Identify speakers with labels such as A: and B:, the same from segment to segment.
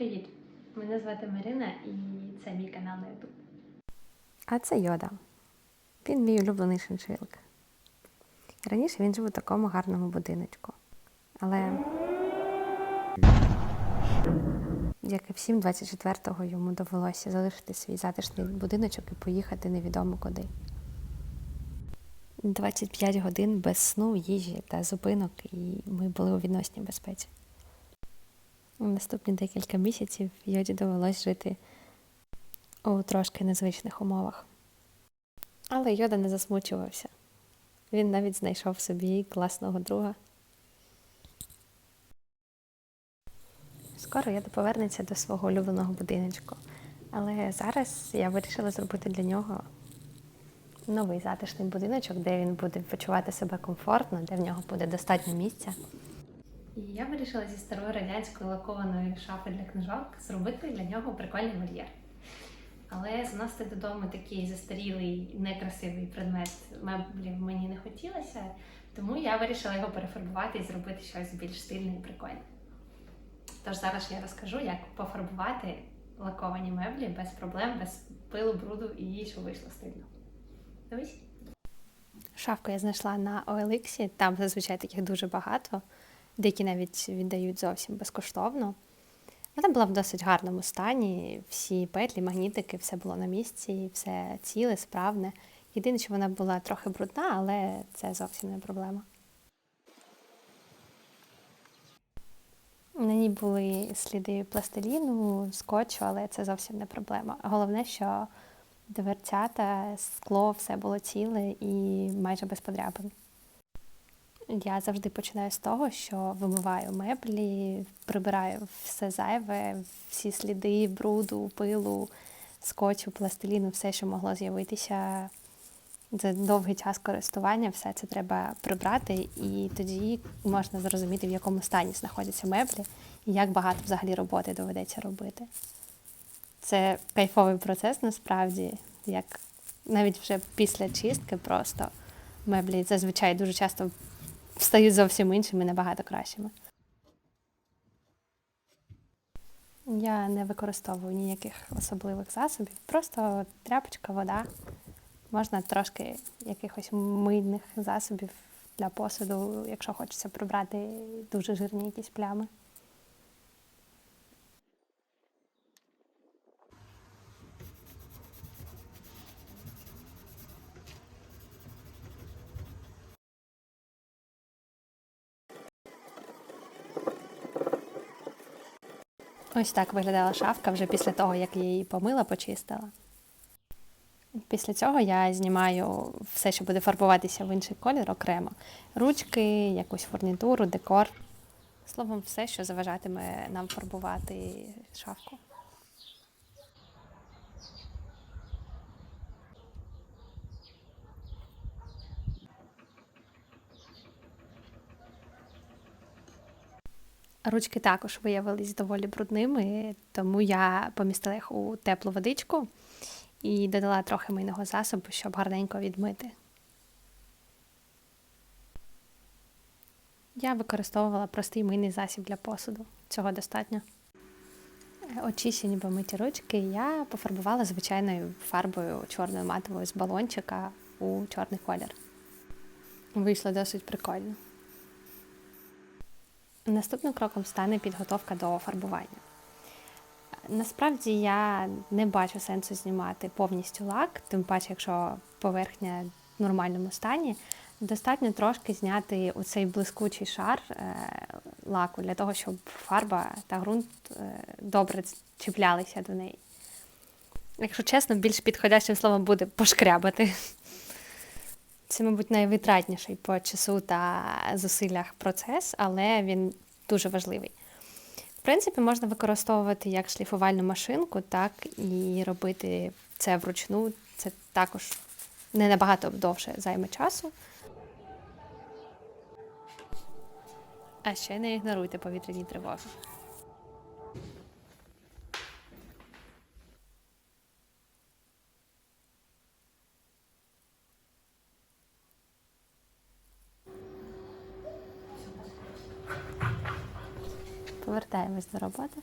A: Привіт! Мене звати Марина і це мій канал на YouTube.
B: А це Йода. Він мій улюблений шиншилик. Раніше він жив у такому гарному будиночку. Але, як і всім, 24-го йому довелося залишити свій затишний будиночок і поїхати невідомо куди. 25 годин без сну, їжі та зупинок, і ми були у відносній безпеці. Наступні декілька місяців Йоді довелось жити у трошки незвичних умовах. Але Йода не засмучувався. Він навіть знайшов собі класного друга. Скоро Йода повернеться до свого улюбленого будиночку. Але зараз я вирішила зробити для нього новий затишний будиночок, де він буде почувати себе комфортно, де в нього буде достатньо місця.
A: І я вирішила зі старої радянської лакованої шафи для книжок зробити для нього прикольний вольєр. Але заносити додому такий застарілий, некрасивий предмет меблів мені не хотілося, тому я вирішила його перефарбувати і зробити щось більш стильне і прикольне. Тож зараз я розкажу, як пофарбувати лаковані меблі без проблем, без пилу, бруду і щоб вийшло стильно. Дивись.
B: Шафку я знайшла на OLX, там зазвичай таких дуже багато, деякі навіть віддають зовсім безкоштовно. Вона була в досить гарному стані, всі петлі, магнітики, все було на місці, все ціле, справне. Єдине, що вона була трохи брудна, але це зовсім не проблема. На ній були сліди пластиліну, скотчу, але це зовсім не проблема. Головне, що дверцята, скло, все було ціле і майже без подряпин. Я завжди починаю з того, що вимиваю меблі, прибираю все зайве, всі сліди бруду, пилу, скотчу, пластиліну, все, що могло з'явитися за довгий час користування, все це треба прибрати, і тоді можна зрозуміти, в якому стані знаходяться меблі і як багато взагалі роботи доведеться робити. Це кайфовий процес насправді, як навіть вже після чистки просто меблі зазвичай дуже часто стають зовсім іншими, набагато кращими. Я не використовую ніяких особливих засобів, просто тряпочка, вода. Можна трошки якихось мийних засобів для посуду, якщо хочеться прибрати дуже жирні якісь плями. Ось так виглядала шафка вже після того, як я її помила, почистила. Після цього я знімаю все, що буде фарбуватися в інший колір окремо. Ручки, якусь фурнітуру, декор. Словом, все, що заважатиме нам фарбувати шафку. Ручки також виявились доволі брудними, тому я помістила їх у теплу водичку і додала трохи мийного засобу, щоб гарненько відмити. Я використовувала простий мийний засіб для посуду. Цього достатньо. Очищені помиті ручки я пофарбувала звичайною фарбою чорною матовою з балончика у чорний колір. Вийшло досить прикольно. Наступним кроком стане підготовка до фарбування. Насправді я не бачу сенсу знімати повністю лак, тим паче, якщо поверхня в нормальному стані, достатньо трошки зняти оцей блискучий шар е, лаку для того, щоб фарба та ґрунт е, добре чіплялися до неї. Якщо чесно, більш підходящим словом буде пошкрябати. Це, мабуть, найвитратніший по часу та зусиллях процес, але він дуже важливий. В принципі, можна використовувати як шліфувальну машинку, так і робити це вручну. Це також не набагато довше займе часу. А ще не ігноруйте повітряні тривоги. Повертаємось до роботи.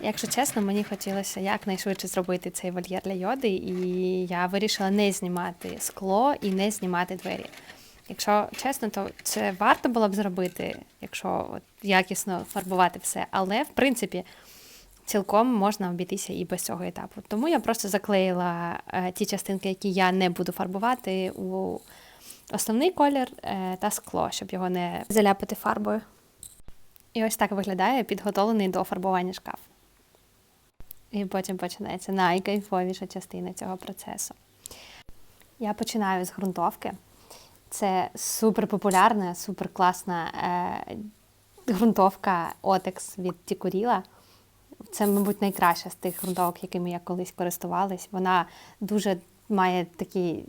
B: Якщо чесно, мені хотілося якнайшвидше зробити цей вольєр для йоди, і я вирішила не знімати скло і не знімати двері. Якщо чесно, то це варто було б зробити, якщо якісно фарбувати все. Але в принципі цілком можна обійтися і без цього етапу. Тому я просто заклеїла е, ті частинки, які я не буду фарбувати у основний колір е, та скло, щоб його не заляпати фарбою. І ось так виглядає підготовлений до фарбування шкаф. І потім починається найкайфовіша частина цього процесу. Я починаю з ґрунтовки. Це супер популярна, супер класна е, ґрунтовка Otex від Тікуріла. Це, мабуть, найкраща з тих ґрунтовок, якими я колись користувалась. Вона дуже має такий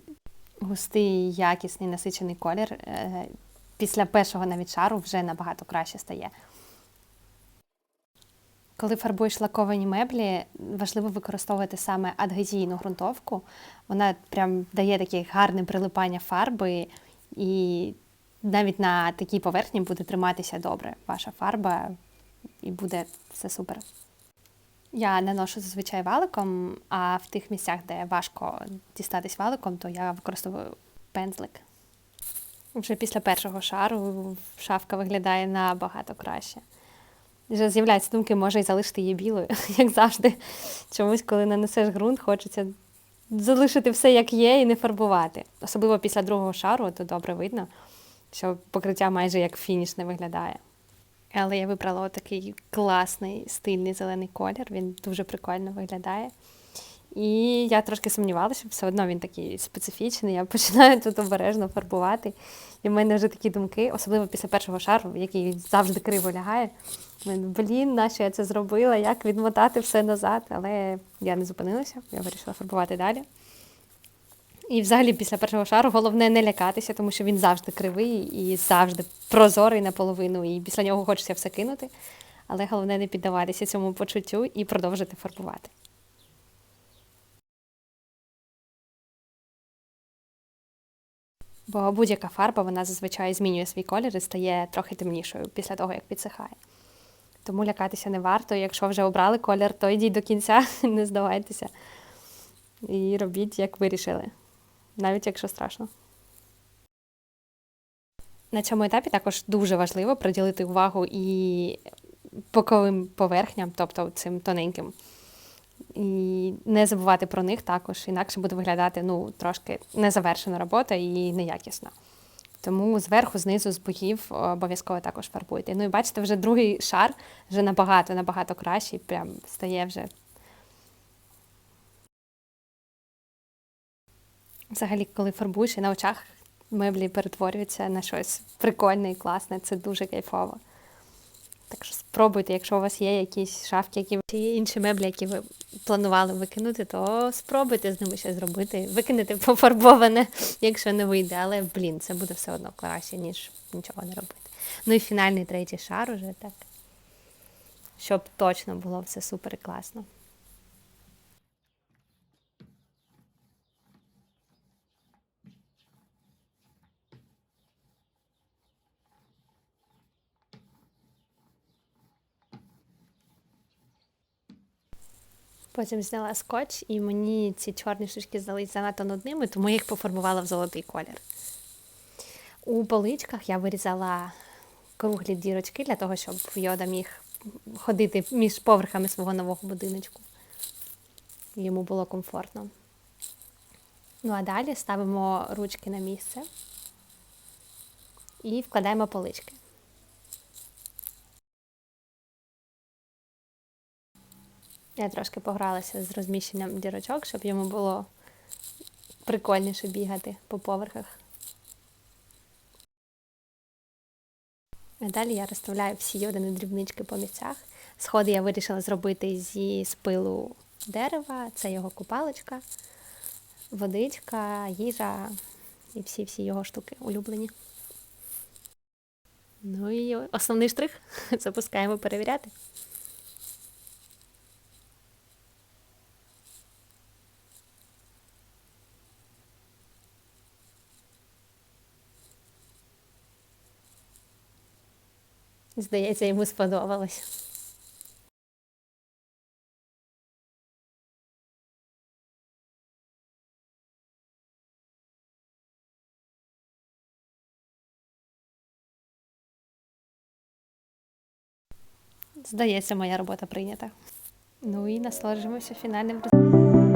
B: густий, якісний, насичений колір. Е, після першого навіть шару вже набагато краще стає. Коли фарбуєш лаковані меблі, важливо використовувати саме адгезійну ґрунтовку. Вона прям дає таке гарне прилипання фарби, і навіть на такій поверхні буде триматися добре ваша фарба, і буде все супер. Я наношу зазвичай валиком, а в тих місцях, де важко дістатись валиком, то я використовую пензлик. Вже після першого шару шафка виглядає набагато краще. Вже з'являються думки, може і залишити її білою, як завжди. Чомусь, коли нанесеш ґрунт, хочеться залишити все, як є, і не фарбувати. Особливо після другого шару, то добре видно, що покриття майже як фінішне виглядає. Але я вибрала такий класний стильний зелений колір, він дуже прикольно виглядає. І я трошки сумнівалася, що все одно він такий специфічний. Я починаю тут обережно фарбувати. І в мене вже такі думки, особливо після першого шару, який завжди криво лягає. Блін, нащо я це зробила, як відмотати все назад. Але я не зупинилася, я вирішила фарбувати далі. І взагалі після першого шару головне не лякатися, тому що він завжди кривий і завжди прозорий наполовину, і після нього хочеться все кинути. Але головне не піддаватися цьому почуттю і продовжити фарбувати. Бо будь-яка фарба вона зазвичай змінює свій колір і стає трохи темнішою після того, як підсихає. Тому лякатися не варто. Якщо вже обрали колір, то йдіть до кінця, не здавайтеся. І робіть, як вирішили, навіть якщо страшно. На цьому етапі також дуже важливо приділити увагу і боковим поверхням, тобто цим тоненьким. І не забувати про них також, інакше буде виглядати ну, трошки незавершена робота і неякісна. Тому зверху, знизу, з боків обов'язково також фарбуйте. Ну і бачите, вже другий шар вже набагато, набагато кращий, прям стає вже. Взагалі, коли фарбуєш і на очах меблі перетворюються на щось прикольне і класне, це дуже кайфово. Так що спробуйте, якщо у вас є якісь шафки, які чи інші меблі, які ви планували викинути, то спробуйте з ними щось зробити. Викинете пофарбоване, якщо не вийде. Але, блін, це буде все одно краще, ніж нічого не робити. Ну і фінальний третій шар уже так. Щоб точно було все супер класно. Потім зняла скотч, і мені ці чорні штучки здались занадто нудними, тому я їх пофарбувала в золотий колір. У поличках я вирізала круглі дірочки для того, щоб йода міг ходити між поверхами свого нового будиночку. Йому було комфортно. Ну а далі ставимо ручки на місце і вкладаємо полички. Я трошки погралася з розміщенням дірочок, щоб йому було прикольніше бігати по поверхах. Далі я розставляю всі йодини дрібнички по місцях. Сходи я вирішила зробити зі спилу дерева, це його купалочка, водичка, їжа і всі-всі його штуки улюблені. Ну і основний штрих запускаємо перевіряти. Здається, йому сподобалось. Здається, моя робота прийнята. Ну і насолоджуємося фінальним результатом.